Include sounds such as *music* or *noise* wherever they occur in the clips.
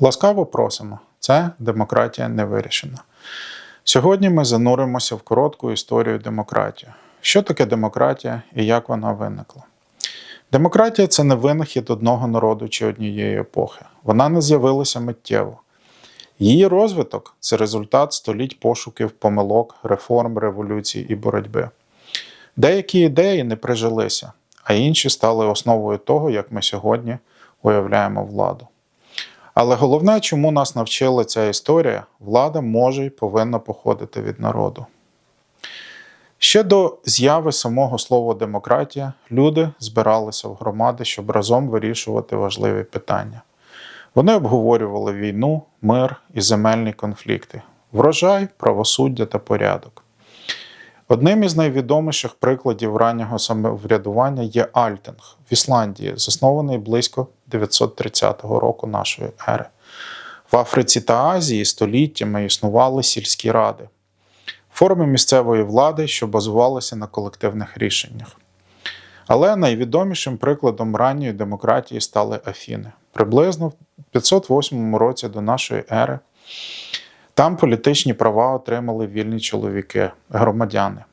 Ласкаво просимо, це демократія не вирішена. Сьогодні ми зануримося в коротку історію демократії. Що таке демократія і як вона виникла? Демократія це не винахід одного народу чи однієї епохи. Вона не з'явилася миттєво. Її розвиток це результат століть пошуків, помилок, реформ, революцій і боротьби. Деякі ідеї не прижилися, а інші стали основою того, як ми сьогодні уявляємо владу. Але головне, чому нас навчила ця історія, влада може і повинна походити від народу. Ще до з'яви самого слова демократія люди збиралися в громади, щоб разом вирішувати важливі питання. Вони обговорювали війну, мир і земельні конфлікти, врожай, правосуддя та порядок. Одним із найвідоміших прикладів раннього самоврядування є Альтинг в Ісландії, заснований близько 930 року нашої ери. В Африці та Азії століттями існували сільські ради, форми місцевої влади, що базувалися на колективних рішеннях. Але найвідомішим прикладом ранньої демократії стали Афіни. Приблизно в 508 році до нашої ери там політичні права отримали вільні чоловіки, громадяни.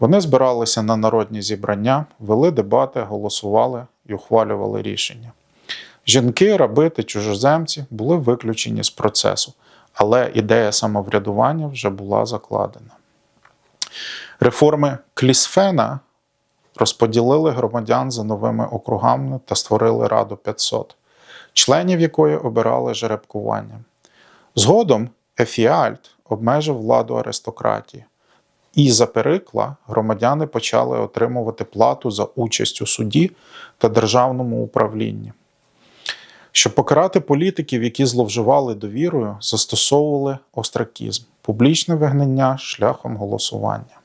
Вони збиралися на народні зібрання, вели дебати, голосували і ухвалювали рішення. Жінки, раби та чужоземці були виключені з процесу, але ідея самоврядування вже була закладена. Реформи Клісфена розподілили громадян за новими округами та створили Раду 500, членів якої обирали жеребкуванням. Згодом Ефіальт обмежив владу аристократії, і за перикла громадяни почали отримувати плату за участь у суді та державному управлінні. Щоб покарати політиків, які зловживали довірою, застосовували остракізм, публічне вигнання шляхом голосування.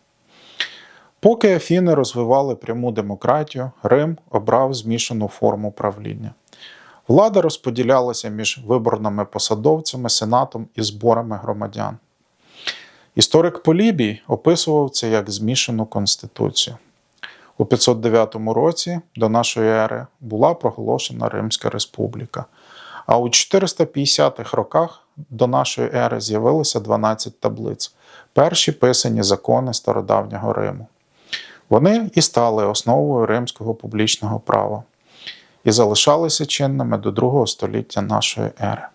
Поки Афіни розвивали пряму демократію, Рим обрав змішану форму правління. Влада розподілялася між виборними посадовцями, сенатом і зборами громадян. Історик Полібій описував це як змішану конституцію. У 509 році до нашої ери була проголошена Римська Республіка, а у 450-х роках до нашої ери з'явилося 12 таблиць, перші писані закони стародавнього Риму. Вони і стали основою римського публічного права і залишалися чинними до другого століття нашої ери.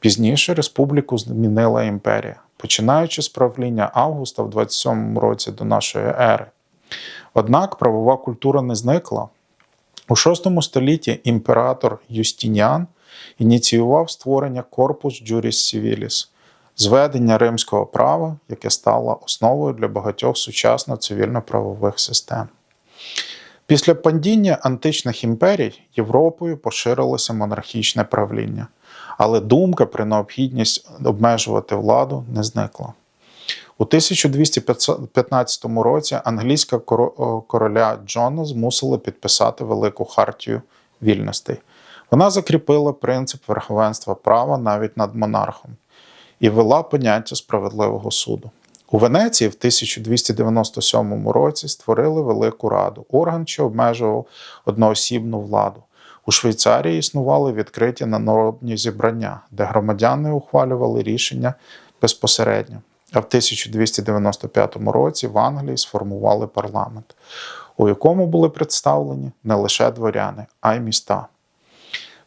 Пізніше республіку змінила імперія, починаючи з правління Августа в 27 році до нашої ери. Однак правова культура не зникла. У VI столітті імператор Юстініан ініціював створення Corpus Juris Civilis – зведення римського права, яке стало основою для багатьох сучасно цивільно-правових систем. Після падіння античних імперій Європою поширилося монархічне правління, але думка про необхідність обмежувати владу не зникла. У 1215 році англійська короля Джона змусили підписати Велику хартію вільностей. Вона закріпила принцип верховенства права навіть над монархом і ввела поняття справедливого суду. У Венеції в 1297 році створили Велику Раду, орган, що обмежував одноосібну владу. У Швейцарії існували відкриті народні зібрання, де громадяни ухвалювали рішення безпосередньо. А в 1295 році в Англії сформували парламент, у якому були представлені не лише дворяни, а й міста.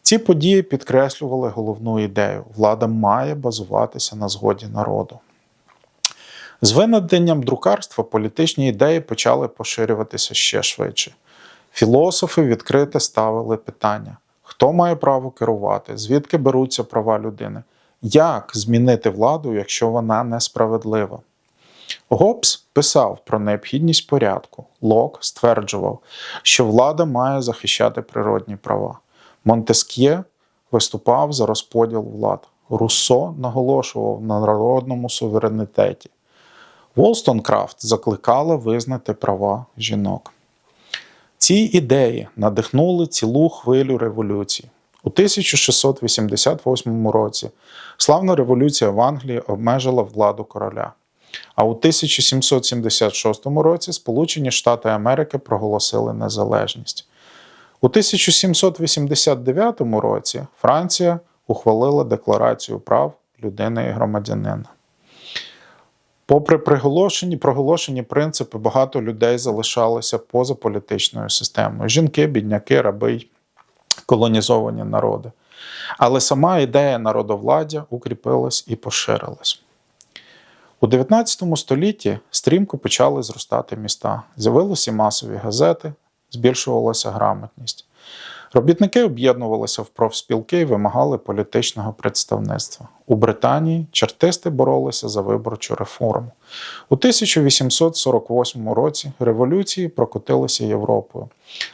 Ці події підкреслювали головну ідею: влада має базуватися на згоді народу. З винайденням друкарства політичні ідеї почали поширюватися ще швидше. Філософи відкрито ставили питання: хто має право керувати, звідки беруться права людини, як змінити владу, якщо вона несправедлива. Гоббс писав про необхідність порядку, Лок стверджував, що влада має захищати природні права. Монтеск'є виступав за розподіл влад. Руссо наголошував на народному суверенітеті. Волстонкрафт закликала визнати права жінок. Ці ідеї надихнули цілу хвилю революцій. У 1688 році славна революція в Англії обмежила владу короля. А у 1776 році Сполучені Штати Америки проголосили незалежність. У 1789 році Франція ухвалили Декларацію прав людини і громадянина. Попри приголошені, проголошені принципи, багато людей залишалося поза політичною системою: жінки, бідняки, раби колонізовані народи. Але сама ідея народовладдя укріпилась і поширилась. У 19 столітті стрімко почали зростати міста, з'явилися масові газети, збільшувалася грамотність. Робітники об'єднувалися в профспілки і вимагали політичного представництва. У Британії чартисти боролися за виборчу реформу. У 1848 році революції прокотилися Європою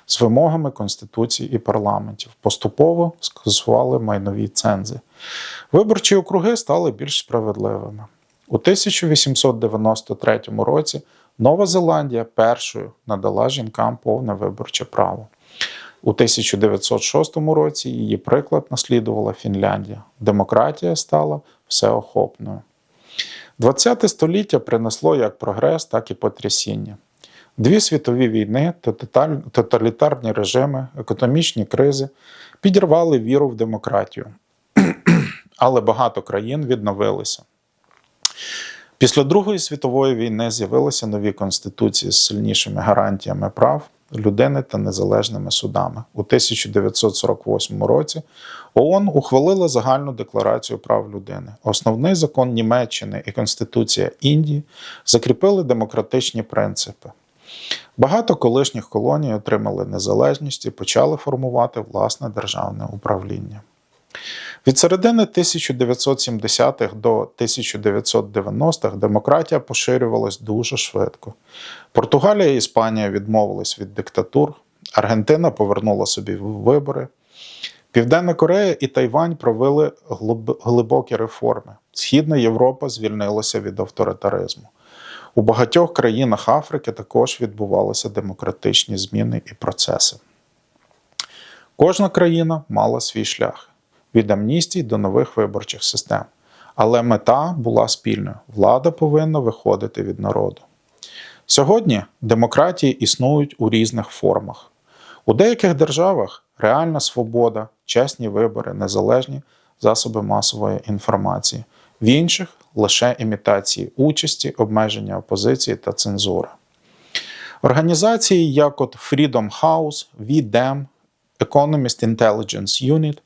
з вимогами конституцій і парламентів. Поступово скасували майнові цензи. Виборчі округи стали більш справедливими. У 1893 році Нова Зеландія першою надала жінкам повне виборче право. У 1906 році її приклад наслідувала Фінляндія. Демократія стала всеохопною. ХХ століття принесло як прогрес, так і потрясіння. Дві світові війни, тоталітарні режими, економічні кризи підірвали віру в демократію. *clears throat* Але багато країн відновилися. Після Другої світової війни з'явилися нові конституції з сильнішими гарантіями прав людини та незалежними судами. У 1948 році ООН ухвалила загальну декларацію прав людини. Основний закон Німеччини і Конституція Індії закріпили демократичні принципи. Багато колишніх колоній отримали незалежність і почали формувати власне державне управління. Від середини 1970-х до 1990-х демократія поширювалась дуже швидко. Португалія і Іспанія відмовились від диктатур, Аргентина повернула собі вибори. Південна Корея і Тайвань провели глибокі реформи. Східна Європа звільнилася від авторитаризму. У багатьох країнах Африки також відбувалися демократичні зміни і процеси. Кожна країна мала свій шлях від амністій до нових виборчих систем. Але мета була спільною: влада повинна виходити від народу. Сьогодні демократії існують у різних формах. У деяких державах реальна свобода, чесні вибори, незалежні засоби масової інформації, в інших лише імітації участі, обмеження опозиції та цензура. Організації, як от Freedom House, VDEM, Economist Intelligence Unit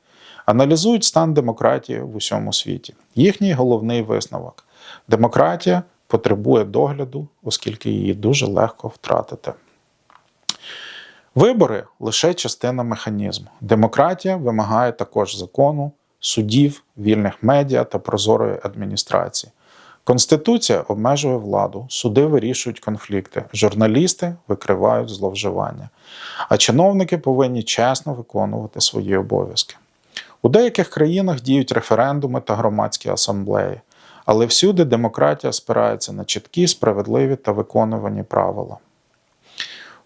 аналізують стан демократії в усьому світі. Їхній головний висновок: демократія потребує догляду, оскільки її дуже легко втратити. Вибори лише частина механізму. Демократія вимагає також закону, судів, вільних медіа та прозорої адміністрації. Конституція обмежує владу, суди вирішують конфлікти, журналісти викривають зловживання, а чиновники повинні чесно виконувати свої обов'язки. У деяких країнах діють референдуми та громадські асамблеї, але всюди демократія спирається на чіткі, справедливі та виконувані правила.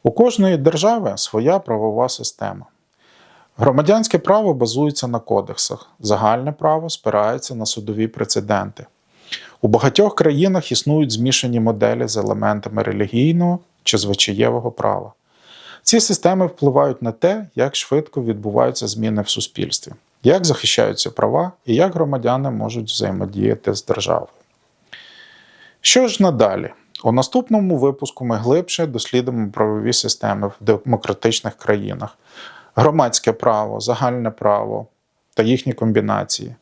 У кожної держави своя правова система. Громадянське право базується на кодексах, загальне право спирається на судові прецеденти. У багатьох країнах існують змішані моделі з елементами релігійного чи звичаєвого права. Ці системи впливають на те, як швидко відбуваються зміни в суспільстві як захищаються права і як громадяни можуть взаємодіяти з державою. Що ж надалі? У наступному випуску ми глибше дослідимо правові системи в демократичних країнах, громадське право, загальне право та їхні комбінації.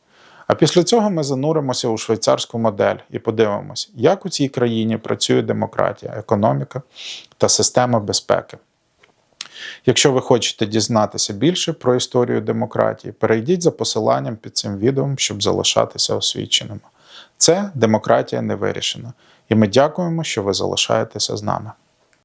А після цього ми зануримося у швейцарську модель і подивимося, як у цій країні працює демократія, економіка та система безпеки. Якщо ви хочете дізнатися більше про історію демократії, перейдіть за посиланням під цим відео, щоб залишатися освіченими. Це демократія не вирішена. І ми дякуємо, що ви залишаєтеся з нами.